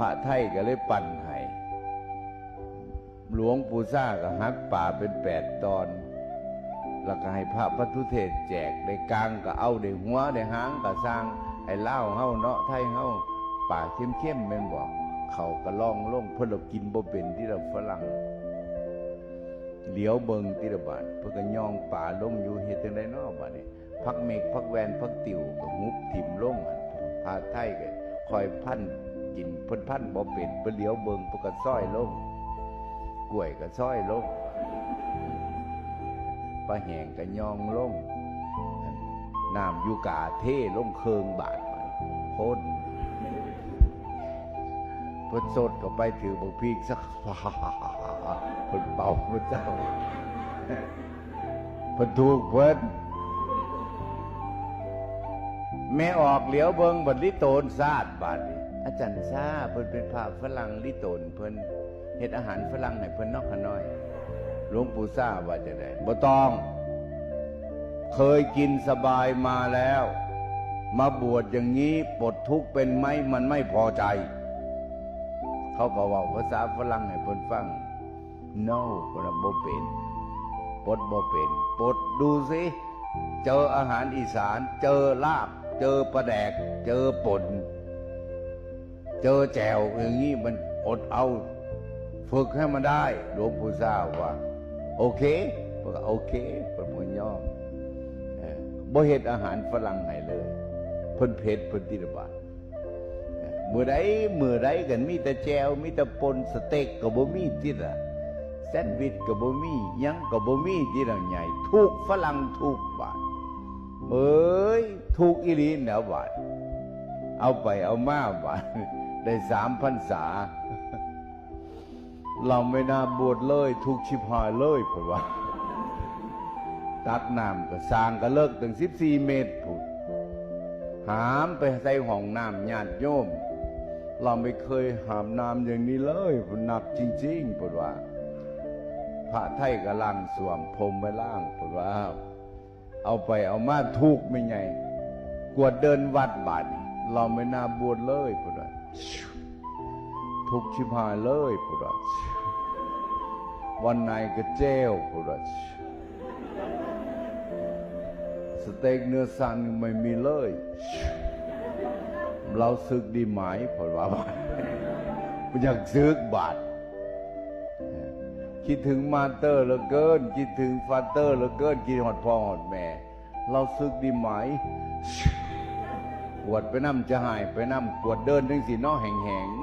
ระไทยก็เลยปั่นให้หลวงปู่ซ่าก็หักป่าเป็นแปดตอน แล้วก็ให้พระพัทุเทศแจกได้กลางก็เอาได้หัวได้หางก็สร้างไอ้เล่าเฮาเนาะไทยเฮาป่าเข้มๆแม่นบอกเขาก็ลองลงเพิ่นเรากินบ่เป็นที่เราฝรั่งเหลียวเบิงที่ระบาดเพิ่นก็ย่องป่าลงอยู่เฮ็ดจังไดเนาะบัดนี้พักเมฆพักแวนพักติ๋วก็งุบถิ่มลงหั่นพาไทยก็คอยพัน กินเพิ่นพันบ่เป็นเพิ่นเหลียวเบิงเพิ่นก็ซ้อยลงกล้วยก็ซ้อยลงปลาแหงก็ยองลงน้ำยูกาเท่ลงเคืองบาทมันพ้นเพิ่นสดก็ไปถือบกพีกสักเพิ่นเป่าพระเจ้าเพิ่นถูกเพิ่นแม่ออกเหลียวเบิงบัดลิโตนซาดบาดนี้ อาจารย์ซาเพิ่นเป็นพระฝรั่งลิโตนเพิ่นเฮ็ดอาหารฝรั่งให้เพิ่นนอกขน้อยหลวงปู่ซาว่าจะได้บ่ต้อง เคยกินสบายมาแล้ว มาบวชอย่างนี้ปลดทุกข์เป็นไหมมันไม่พอใจ เขาก็เว่าภาษาฝรั่งให้เพิ่นฟัง no เพิ่นบ่เป็นปลดบ่เป็นปลดดูสิเจออาหารอีสาน เจอลาบ เจอปลาแดก เจอป่น เจอแจวอย่างนี้มันอดเอา ฝึกให้มันได้หลวงปู่ทราบว่า โอเคเพิ่นก็โอเคเพิ่นบ่ยอมเออบ่เฮ็ดอาหารฝรั่งให้เลยเพิ่นเผ็ดเพิ่นติดบาดเออมื้อใดมื้อใดกันมีแต่แจวมีแต่ปนสเต็กก็บ่มีติดอะแซนด์วิชก็บ่มียังก็บ่มีติดอะใหญ่ถูกฝรั่งถูกบาดเอ้ยถูกอีหลีแนวบาดเอาไปเอามาบาด ได้สามพรรษา เราไม่น่าบวชเลยทุกชิบหายเลยผมว่า ตักน้ำก็สร้างก็เลิกถึงสิบสี่เมตรผุดหามไปใส่ห้องน้ำญาติโยม เราไม่เคยหามน้ำอย่างนี้เลยมันหนักจริงๆผุดว่า พระไทยก็ล่างสวมพรมไปล่างผุดว่า เอาไปเอามาทุกข์ไม่ไงกวดเดินวัดบาดนี่ เราไม่น่าบวชเลยผุดว่าทุกข์ชิบหายเลยพุทธวันไหนก็เจลพุทธสเต็กเนื้อสันไม่มีเลย เราซึกดีไหมพอว่าอยากซึกบาทคิดถึงมาเตอร์เหลือเกิน คิดถึงฟาเตอร์เหลือเกินคิดหอดพ่อหอดแม่ เราซึกดีไหม ปวดไปน้ำจะหายไปน้ำปวดเดินทั้งสีนอแห่งๆ